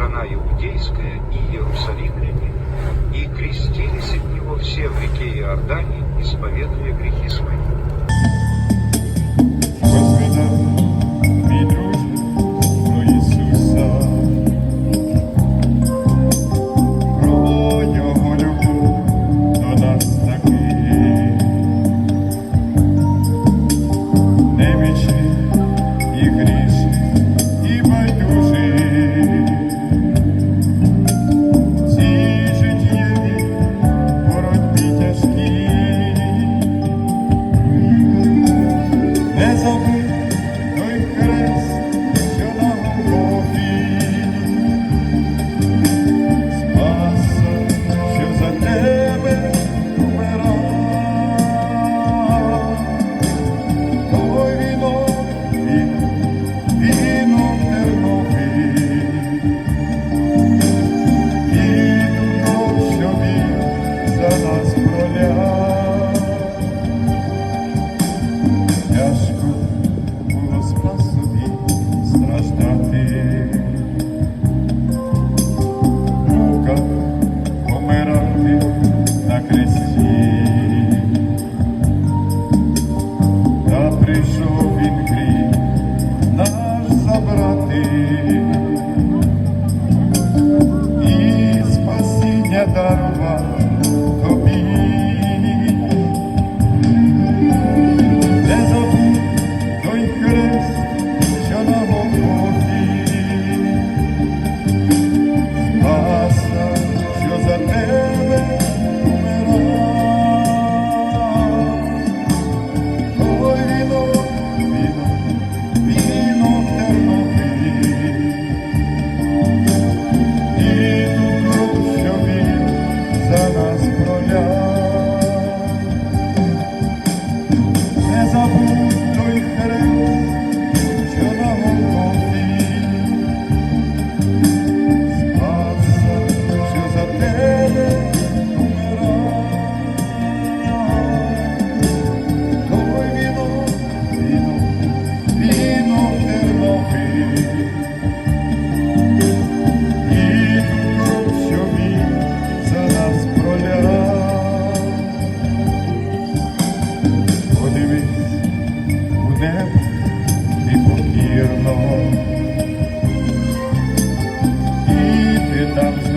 страна Иудейская и Иерусалимляне, и крестились от него все в реке Иордане, исповедуя грехи свои.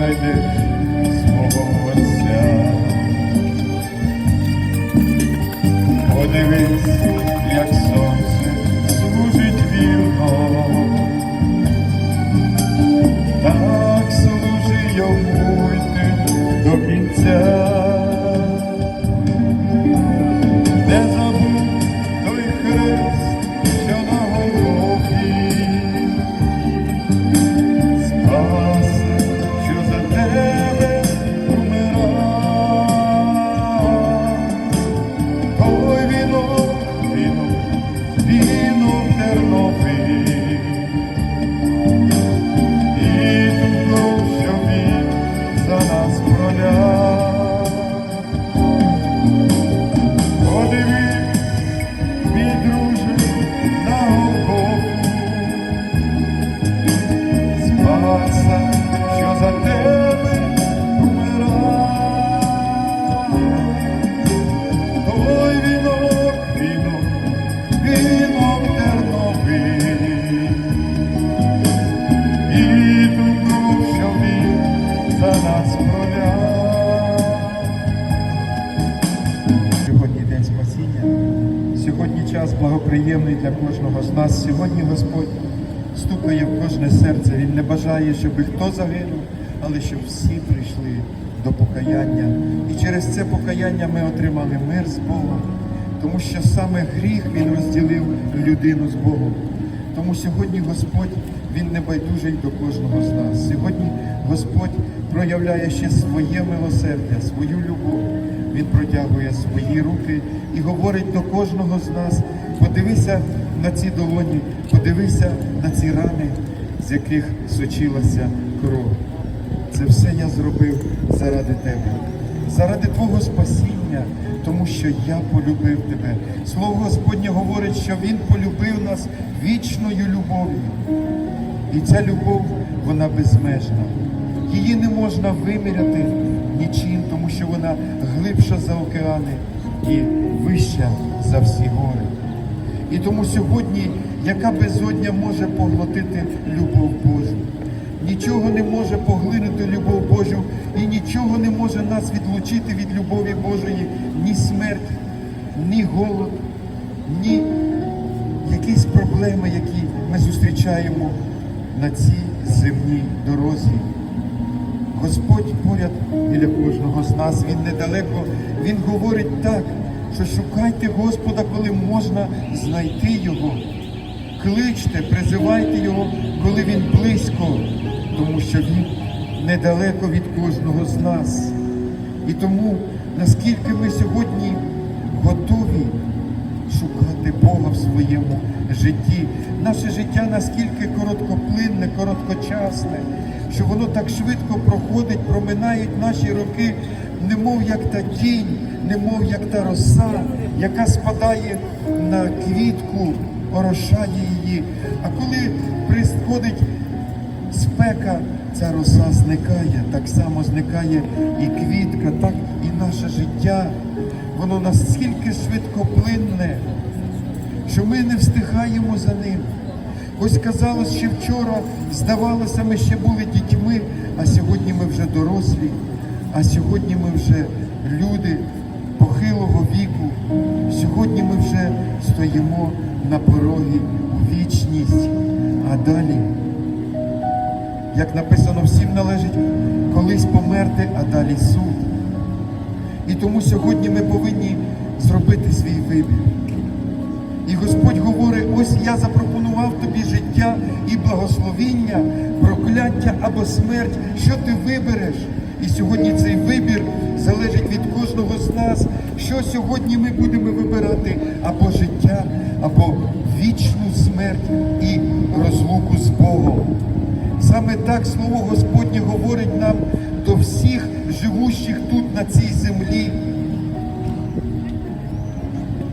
Amen. для кожного з нас. Сьогодні Господь вступає в кожне серце. Він не бажає, щоб хто загинув, але щоб всі прийшли до покаяння. І через це покаяння ми отримали мир з Богом, тому що саме гріх Він розділив людину з Богом. Тому сьогодні Господь Він не байдужий до кожного з нас. Сьогодні Господь проявляє ще своє милосердя, свою любов. Він протягує свої руки і говорить до кожного з нас. Подивися на ці долоні, подивися на ці рани, з яких сочилася кров. Це все я зробив заради тебе, заради Твого спасіння, тому що я полюбив тебе. Слово Господнє говорить, що Він полюбив нас вічною любов'ю. І ця любов, вона безмежна. Її не можна виміряти нічим, тому що вона глибша за океани і вища за всі гори. І тому сьогодні, яка безодня може поглотити любов Божу? Нічого не може поглинути любов Божу і нічого не може нас відлучити від любові Божої, ні смерть, ні голод, ні якісь проблеми, які ми зустрічаємо на цій земній дорозі. Господь поряд біля кожного з нас, Він недалеко, Він говорить так, що шукайте Господа, коли можна знайти Його. Кличте, призивайте Його, коли Він близько, тому що Він недалеко від кожного з нас. І тому, наскільки ми сьогодні готові шукати Бога в своєму житті. Наше життя наскільки короткоплинне, короткочасне, що воно так швидко проходить, проминають наші роки, немов як та тінь, немов як та роса, яка спадає на квітку, орошає її. А коли приходить спека, ця роса зникає, так само зникає і квітка, так і наше життя. Воно настільки швидкоплинне, що ми не встигаємо за ним. Ось казалось, що вчора, здавалося, ми ще були дітьми, а сьогодні ми вже дорослі, а сьогодні ми вже люди похилого віку. Сьогодні ми вже стоїмо на порогі у вічність, а далі як написано, всім належить колись померти, а далі суд. І тому сьогодні ми повинні зробити свій вибір. І Господь говорить: ось я запропонував тобі життя і благословіння, прокляття або смерть. Що ти вибереш? І сьогодні цей вибір залежить від кожного з нас, що сьогодні ми будемо вибирати або життя, або вічну смерть і розлуку з Богом. Саме так Слово Господнє говорить нам до всіх живущих тут на цій землі.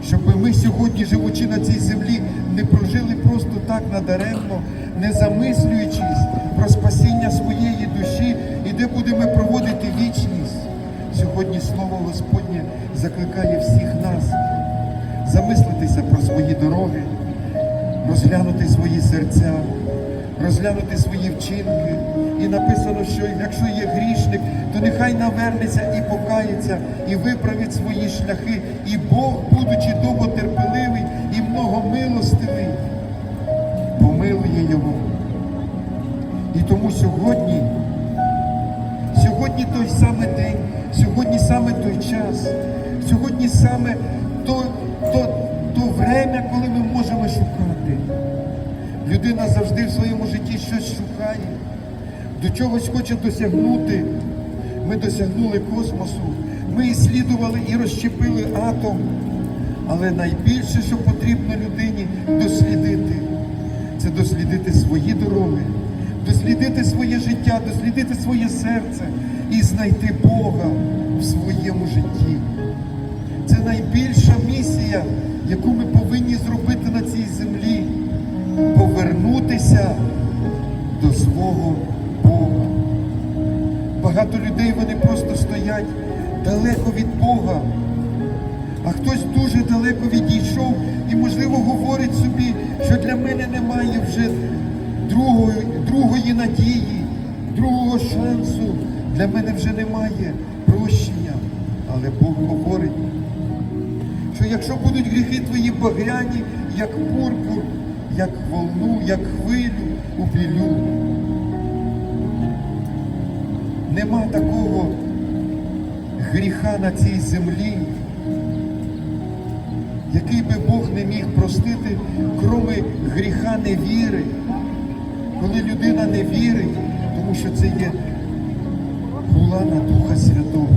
Щоб ми сьогодні, живучи на цій землі, не прожили просто так надаремно, не замислюючись про спасіння своєї душі і будемо проводити вічність. Сьогодні Слово Господнє закликає всіх нас замислитися про свої дороги, розглянути свої серця, розглянути свої вчинки. І написано, що якщо є грішник, то нехай навернеться і покається, і виправить свої шляхи. І Бог, будучи довготерпеливий і многомилостивий, помилує його. І тому сьогодні, сьогодні той самий день, сьогодні саме той час, сьогодні саме то, то, то время, коли ми можемо шукати. Людина завжди в своєму житті щось шукає, до чогось хоче досягнути. Ми досягнули космосу, ми іслідували і розщепили атом. Але найбільше, що потрібно людині дослідити, це дослідити свої дороги, дослідити своє життя, дослідити своє серце і знайти Бога в своєму житті. Це найбільша місія, яку ми повинні зробити на цій землі повернутися до свого Бога. Багато людей вони просто стоять далеко від Бога, а хтось дуже далеко відійшов і, можливо, говорить собі, що для мене немає вже другої, другої надії, другого шансу. Для мене вже немає прощення. Але Бог говорить, що якщо будуть гріхи твої багряні, як пурпур, як волну, як хвилю у білю, нема такого гріха на цій землі, який би Бог не міг простити, кроме гріха невіри. Коли людина не вірить, тому що це є була на Духа Святого.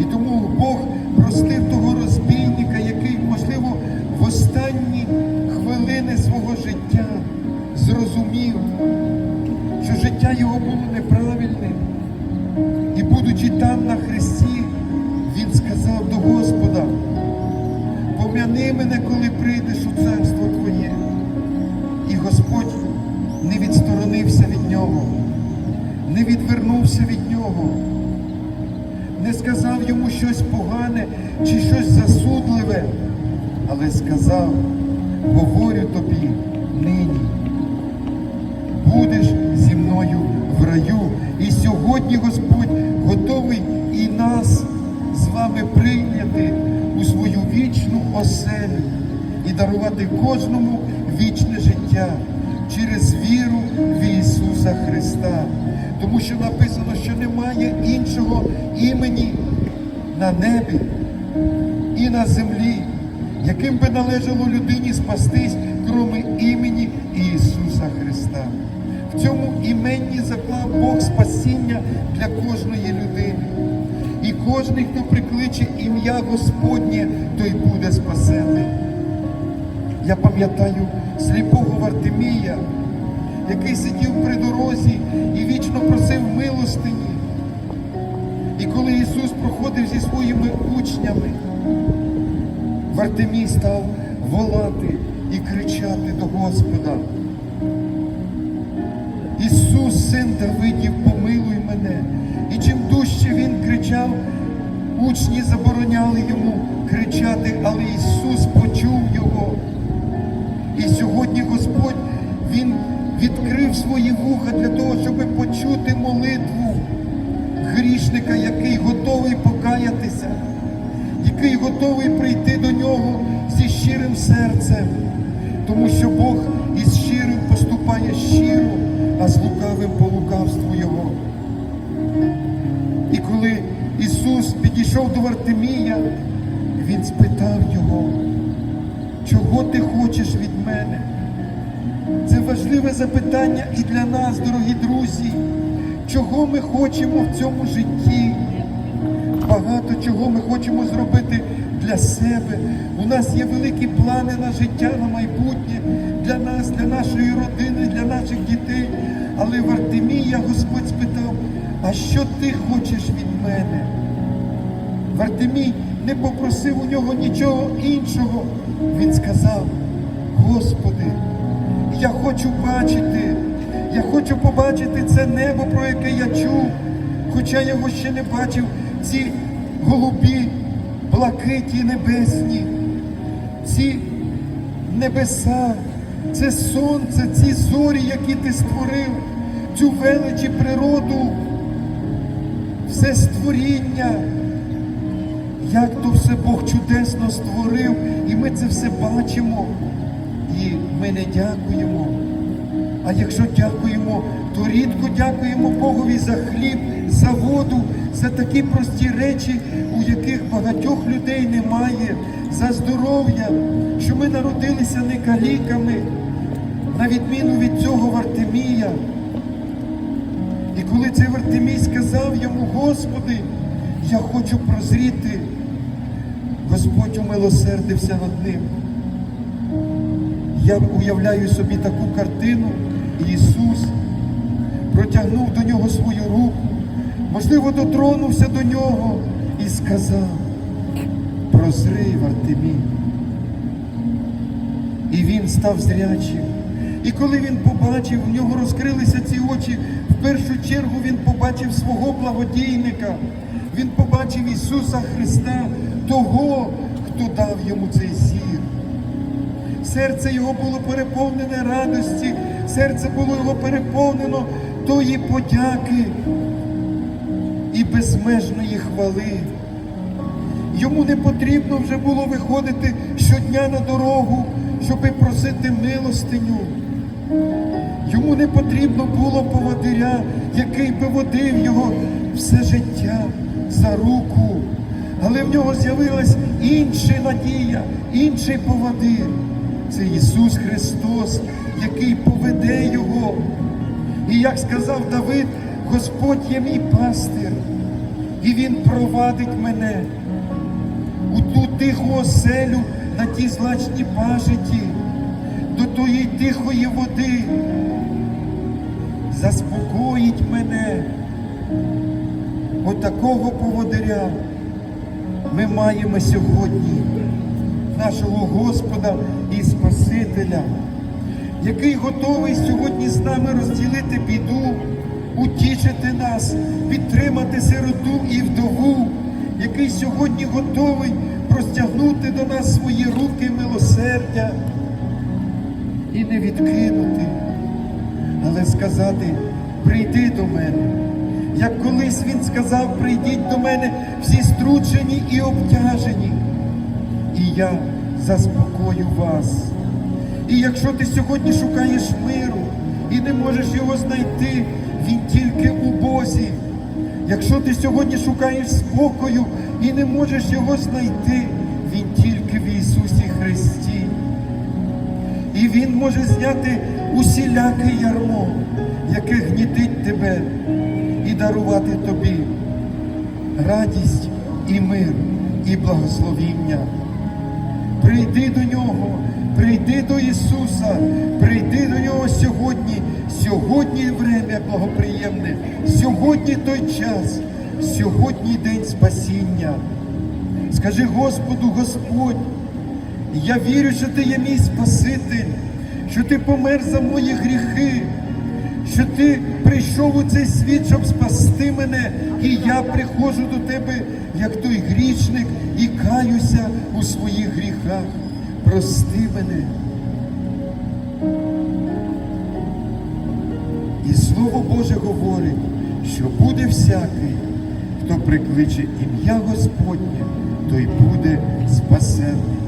І тому Бог простив того розбійника, який, можливо, в останні хвилини свого життя зрозумів, що життя його було неправильним. І будучи там на хресті, відвернувся від нього, не сказав йому щось погане чи щось засудливе, але сказав, говорю тобі нині, будеш зі мною в раю. І сьогодні Господь готовий і нас з вами прийняти у свою вічну оселю і дарувати кожному вічне життя через віру в Ісуса Христа. Тому що написано, що немає іншого імені на небі і на землі, яким би належало людині спастись, кроме імені Ісуса Христа. В цьому іменні заклав Бог спасіння для кожної людини. І кожен, хто прикличе ім'я Господнє, той буде спасений. Я пам'ятаю сліпого Вартимія, який сидів при дорозі і вічно просив милостині. І коли Ісус проходив зі своїми учнями, Вартимій став волати і кричати до Господа. Ісус, син Давидів, помилуй мене. І чим дужче він кричав, учні забороняли йому кричати, але Ісус почув його. І сьогодні Господь свої вуха для того, щоб почути молитву грішника, який готовий покаятися, який готовий прийти до нього зі щирим серцем, тому що Бог із щирим поступає щиро, а з лукавим по лукавству Його. І коли Ісус підійшов до Вартимія, Він спитав його, чого ти хочеш від мене? Це важливе запитання і для нас, дорогі друзі. Чого ми хочемо в цьому житті? Багато чого ми хочемо зробити для себе. У нас є великі плани на життя, на майбутнє, для нас, для нашої родини, для наших дітей. Але в Артемія Господь спитав, а що ти хочеш від мене? Вартимій не попросив у нього нічого іншого. Він сказав, Господи, я хочу бачити, я хочу побачити це небо, про яке я чув, хоча я його ще не бачив, ці голубі, блакиті небесні, ці небеса, це сонце, ці зорі, які ти створив, цю величі природу, все створіння. Як то все Бог чудесно створив, і ми це все бачимо, і ми не дякуємо. А якщо дякуємо, то рідко дякуємо Богові за хліб, за воду, за такі прості речі, у яких багатьох людей немає, за здоров'я, що ми народилися не каліками, на відміну від цього Вартимія. І коли цей Вартимій сказав йому, Господи, я хочу прозріти, Господь умилосердився над ним. Я уявляю собі таку картину, Ісус протягнув до нього свою руку, можливо, дотронувся до нього і сказав, прозри, Вартимій. І він став зрячим. І коли він побачив, в нього розкрилися ці очі, в першу чергу він побачив свого благодійника. Він побачив Ісуса Христа, того, хто дав йому цей зір. Серце його було переповнене радості, серце було його переповнено тої подяки і безмежної хвали. Йому не потрібно вже було виходити щодня на дорогу, щоби просити милостиню. Йому не потрібно було поводиря, який би водив його все життя за руку. Але в нього з'явилась інша надія, інший поводир. Це Ісус Христос, який поведе його. І як сказав Давид, Господь є мій пастир, і Він провадить мене у ту тиху оселю на ті злачні пажиті. до тої тихої води, заспокоїть мене. Отакого поводиря ми маємо сьогодні нашого Господа і Спасителя, який готовий сьогодні з нами розділити біду, утішити нас, підтримати сироту і вдову, який сьогодні готовий простягнути до нас свої руки милосердя і не відкинути, але сказати: прийди до мене. Як колись він сказав, прийдіть до мене всі стручені і обтяжені, і я заспокою вас. І якщо ти сьогодні шукаєш миру і не можеш його знайти, він тільки у Бозі. Якщо ти сьогодні шукаєш спокою і не можеш його знайти, він тільки в Ісусі Христі. І Він може зняти усіляке ярмо, яке гнітить тебе, і дарувати тобі радість і мир, і благословіння. Прийди до нього, прийди до Ісуса, прийди до нього сьогодні. Сьогодні время благоприємне, сьогодні той час, сьогодні день спасіння. Скажи Господу, Господь, я вірю, що ти є мій Спаситель, що ти помер за мої гріхи, що ти прийшов у цей світ, щоб спасти мене, і я приходжу до тебе, як той грішник, і каюся у своїх гріхах. Прости мене. І Слово Боже говорить, що буде всякий, хто прикличе ім'я Господнє, той буде спасенний.